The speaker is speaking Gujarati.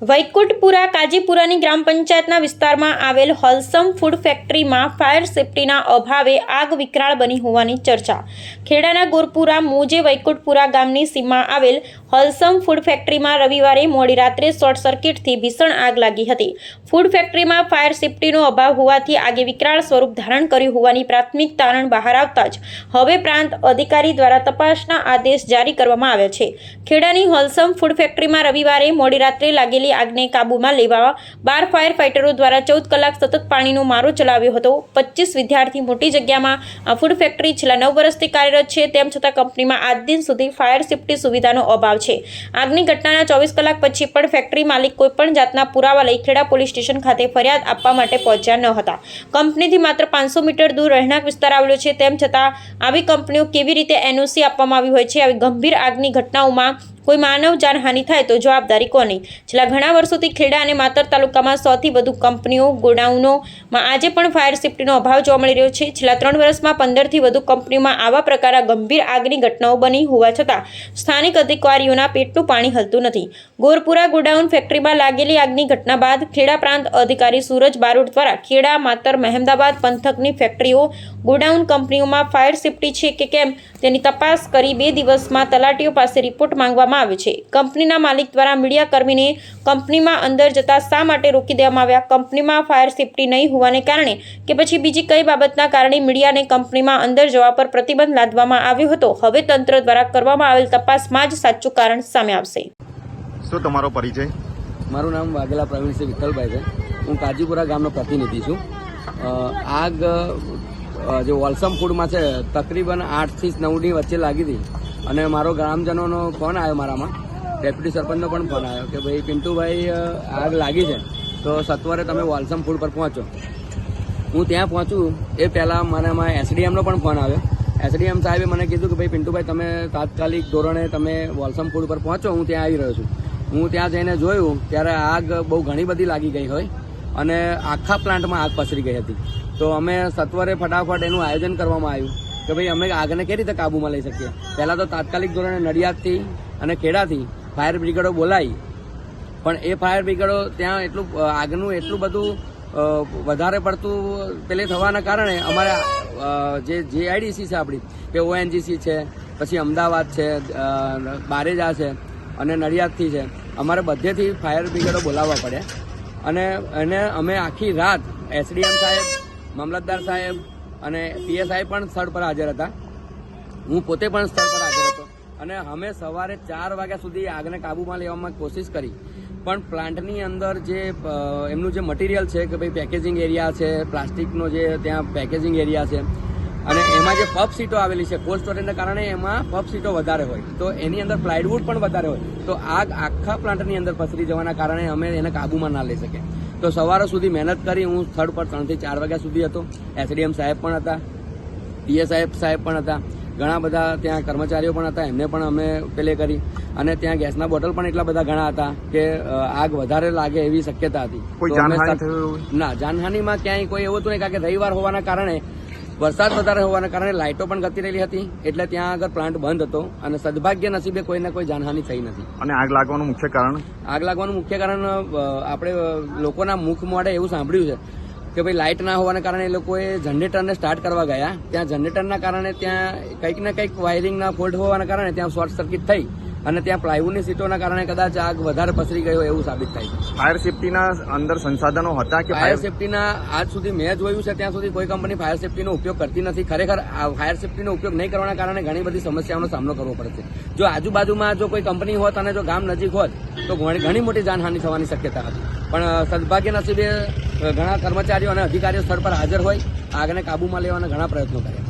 વૈકુંઠપુરા કાજીપુરાની ગ્રામ પંચાયતના વિસ્તારમાં આવેલ હોલસમ ફૂડ ફેક્ટરીમાં ફાયર સેફટીના અભાવે આગ વિકરાળ બની હોવાની ચર્ચા. ખેડાના ગોરપુરા મોજે વૈકુંઠપુરા ગામની સીમમાં આવેલ હોલસમ ફૂડ ફેક્ટરીમાં રવિવારે મોડી રાત્રે શોર્ટ સર્કિટથી ભીષણ આગ લાગી હતી. ફૂડ ફેક્ટરીમાં ફાયર સેફટીનો અભાવ હોવાથી આગે વિકરાળ સ્વરૂપ ધારણ કર્યું હોવાની પ્રાથમિક તારણ બહાર આવતા જ હવે પ્રાંત અધિકારી દ્વારા તપાસના આદેશ જારી કરવામાં આવ્યા છે. ખેડાની હોલસમ ફૂડ ફેક્ટરીમાં રવિવારે મોડી રાત્રે લાગેલી આગને કાબૂમાં લેવા બાર ફાયર ફાઇટરો દ્વારા ચૌદ કલાક સતત પાણીનો મારો ચલાવ્યો હતો. પચીસ વિદ્યાર્થી મોટી જગ્યામાં ફૂડ ફેક્ટરી છેલ્લા નવ વર્ષથી કાર્યરત છે, તેમ છતાં કંપનીમાં આજ દિન સુધી ફાયર સેફ્ટી સુવિધાનો અભાવ છે. આગની ઘટનાના ચોવીસ કલાક પછી પણ ફેક્ટરી માલિક કોઈપણ જાતના પુરાવા લઈ ખેડા પોલીસ સ્ટેશન ખાતે ફરિયાદ આપવા માટે પહોંચ્યા ન હતા. કંપનીથી માત્ર પાંચસો મીટર દૂર રહેણાંક વિસ્તાર આવેલો છે, તેમ છતાં આવી કંપનીઓ કેવી રીતે એનઓસી આપવામાં આવી હોય છે, આવી ગંભીર આગની ઘટનાઓમાં કોઈ માનવ જાનહાનિ થાય તો જવાબદારી કોની? છેલ્લા ઘણા વર્ષોથી ખેડા અને માતર તાલુકામાં સૌથી વધુ કંપનીઓ ગોડાઉનોમાં આજે પણ ફાયર સેફ્ટીનો અભાવ જોવા મળી રહ્યો છે. છેલ્લા ત્રણ વર્ષમાં પંદરથી વધુ કંપનીઓમાં આવા પ્રકારના ગંભીર આગની ઘટનાઓ બની હોવા છતાં સ્થાનિક અધિકારીઓના પેટનું પાણી હલતું નથી. ગોરપુરા ગોડાઉન ફેક્ટરીમાં લાગેલી આગની ઘટના બાદ ખેડા પ્રાંત અધિકારી સૂરજ બારોટ દ્વારા ખેડા, માતર, મહેમદાબાદ પંથકની ફેક્ટરીઓ ગોડાઉન કંપનીઓમાં ફાયર સેફ્ટી છે કે કેમ તેની તપાસ કરી બે દિવસમાં તલાટીઓ પાસે રિપોર્ટ માંગવામાં આવ્યો છે. કંપનીના માલિક દ્વારા મીડિયા કર્મીને કંપનીમાં અંદર જતા શા માટે રોકી દેવામાં આવ્યા? કંપનીમાં ફાયર સેફટી નહીં હોવાને કારણે કે પછી બીજી કઈ બાબતના કારણે મીડિયાને કંપનીમાં અંદર જવા પર પ્રતિબંધ લાદવામાં આવ્યો હતો? હવે તંત્ર દ્વારા કરવામાં આવેલ તપાસમાં જ સાચું કારણ સામે આવશે. શું તમારો પરિચય? મારું નામ વાઘેલા પ્રવીણસિંહ વિઠ્ઠલભાઈ છે. હું કાજીપુરા ગામનો પ્રતિનિધિ છું. આગ જે વોલસમ ફૂડમાં છે તકરીબન આઠથી નવની વચ્ચે લાગી હતી. અને મારો ગ્રામજનોનો ફોન આવ્યો મારામાં. ડેપ્યુટી સરપંચનો પણ ફોન આવ્યો કે ભાઈ, પિન્ટુભાઈ આગ લાગી છે. તો સત્વરે તમે વોલસમ ફૂડ પર પહોંચો. હું ત્યાં પહોંચું, એ પહેલાં મને એસડીએમનો પણ ફોન આવ્યો. એસડીએમ સાહેબે મને કીધું કે ભાઈ, પિન્ટુભાઈ, તમે તાત્કાલિક ધોરણે તમે વોલસમ ફૂડ પર પહોંચો, હું ત્યાં આવી રહ્યો છું. હું ત્યાં જઈને જોયું, ત્યારે આગ બહુ ઘણી બધી લાગી ગઈ હોય અને આખા પ્લાન્ટમાં આગ પસરી ગઈ હતી. તો અમે સત્વરે ફટાફટ એનું આયોજન કરવામાં આવ્યું. કે ભાઈ અમે આગને કઈ રીતે કાબૂમાં લઈ શકીએ? પહેલાં તો તાત્કાલિક ધોરણે નડિયાદથી અને ખેડાથી ફાયર બ્રિગેડો બોલાવી. પણ એ ફાયર બ્રિગેડો ત્યાં એટલું આગનું એટલું બધું વધારે પડતું પેલે થવાના કારણે અમારે જે જેઆઈડીસી છે આપણી, કે ઓએનજીસી છે, પછી અમદાવાદ છે બારેજા છે અને નડિયાદથી છે. અમારે બધેથી ફાયર બ્રિગેડો બોલાવવા પડે. અને એને અમે આખી રાત એસડીએમ સાહેબ, મામલતદાર સાહેબ અને પીએસઆઈ પણ સ્થળ પર હાજર હતા. હું પોતે પણ સ્થળ પર હાજર હતો. અને અમે સવારે ચાર વાગ્યા સુધી આગને કાબૂમાં લેવામાં કોશિશ કરી. પણ પ્લાન્ટની અંદર જે એમનું જે મટીરિયલ છે કે ભાઈ પેકેજિંગ એરિયા છે, પ્લાસ્ટિકનો જે ત્યાં પેકેજિંગ એરિયા છે, અને એમાં જે પફ સીટો આવેલી છે, કોલ્ડ સ્ટોરેજને કારણે એમાં પફ સીટો વધારે હોય. તો એની અંદર પ્લાયવુડ પણ વધારે હોય. તો આગ આખા પ્લાન્ટની અંદર પસરી જવાના કારણે અમે એને કાબૂમાં ના લઈ શકીએ. તો સવારે સુધી મહેનત કરી. હું સ્થળ પર ત્રણથી ચાર વાગ્યા સુધી હતો. એસડીએમ સાહેબ પણ હતા. પીએ સાહેબ સાહેબ પણ હતા. ઘણા બધા ત્યાં કર્મચારીઓ પણ હતા. એમને પણ અમે પેલે કરી. અને ત્યાં ગેસના બોટલ પણ એટલા બધા ઘણા હતા કે આગ વધારે લાગે એવી શક્યતા હતી. ના જાનહાનિમાં ક્યાંય કોઈ એવું હતું નહીં કારણ કે રવિવાર હોવાના કારણે વરસાદ વધારે હોવાના કારણે લાઇટો પણ ગતી રહેલી હતી એટલે ત્યાં આગળ પ્લાન્ટ બંધ હતો અને સદભાગ્ય નસીબે કોઈને કોઈ જાનહાનિ થઈ નથી. અને આગ લાગવાનું મુખ્ય કારણ? આગ લાગવાનું મુખ્ય કારણ આપણે લોકોના મુખ મોઢે એવું સાંભળ્યું છે કે ભાઈ લાઇટ ના હોવાના કારણે એ લોકોએ જનરેટરને સ્ટાર્ટ કરવા ગયા. ત્યાં જનરેટરના કારણે ત્યાં કંઈક ને કંઈક વાયરિંગના ફોલ્ટ હોવાના કારણે ત્યાં શોર્ટ સર્કિટ થઈ. અને ત્યાં પ્લાયવુડની સીટોના કારણે કદાચ આગ વધારે પસરી ગયો હોય એવું સાબિત થાય છે. ફાયર સેફટીના અંદર સંસાધનો હતા કે ફાયર સેફટીના આજ સુધી મેં જોયું છે ત્યાં સુધી કોઈ કંપની ફાયર સેફટીનો ઉપયોગ કરતી નથી. ખરેખર આ ફાયર સેફટીનો ઉપયોગ નહીં કરવાના કારણે ઘણી બધી સમસ્યાઓનો સામનો કરવો પડે છે. જો આજુબાજુમાં જો કોઈ કંપની હોત અને જો ગામ નજીક હોત તો ઘણી મોટી જાનહાનિ થવાની શક્યતા હતી. પણ સદભાગ્ય નસીબે ઘણા કર્મચારીઓ અને અધિકારીઓ સ્થળ પર હાજર હોય આગને કાબૂમાં લેવાના ઘણા પ્રયત્નો કર્યા.